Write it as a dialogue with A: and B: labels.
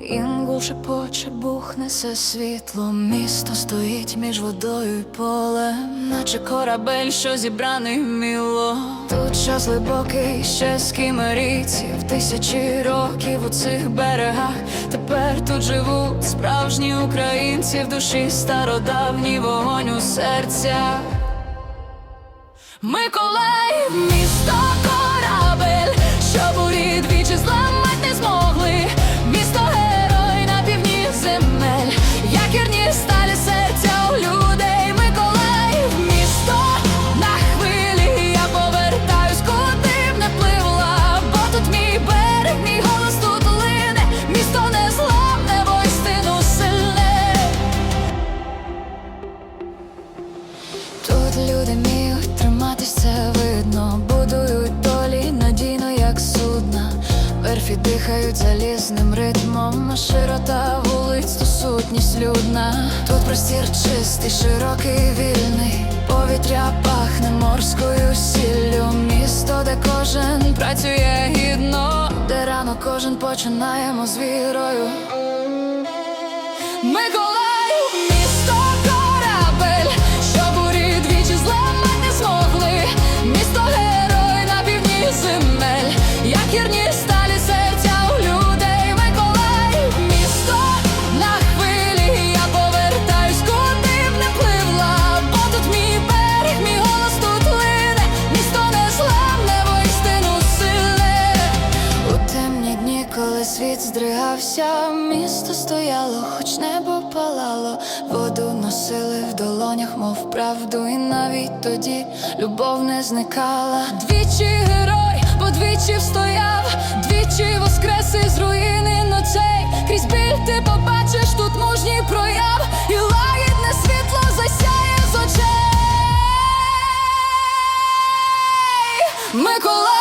A: Інгул шепоче, бух несе світло, місто стоїть між водою і полем, наче корабель, що зібраний вміло. Тут час глибокий, ще з кімерійців, тисячі років у цих берегах. Тепер тут живуть справжні українці в душі стародавній вогонь у серцях. Миколаїв, місто люди вміють триматись, це видно, будують долі надійно, як судна. Верфі дихають залізним ритмом, широта вулиць то сутність людна. Тут простір чистий, широкий, вільний. Повітря пахне морською сіллю. Місто, де кожен працює гідно, де рано кожен починаємо з вірою. Миколаїв, світ здригався, місто стояло, хоч небо палало, воду носили в долонях, мов правду, і навіть тоді любов не зникала. Двічі герой, подвічі встояв, двічі воскрес із руїни ночей. Крізь біль ти побачиш тут мужній прояв, і лагідне світло засяє з очей. Микола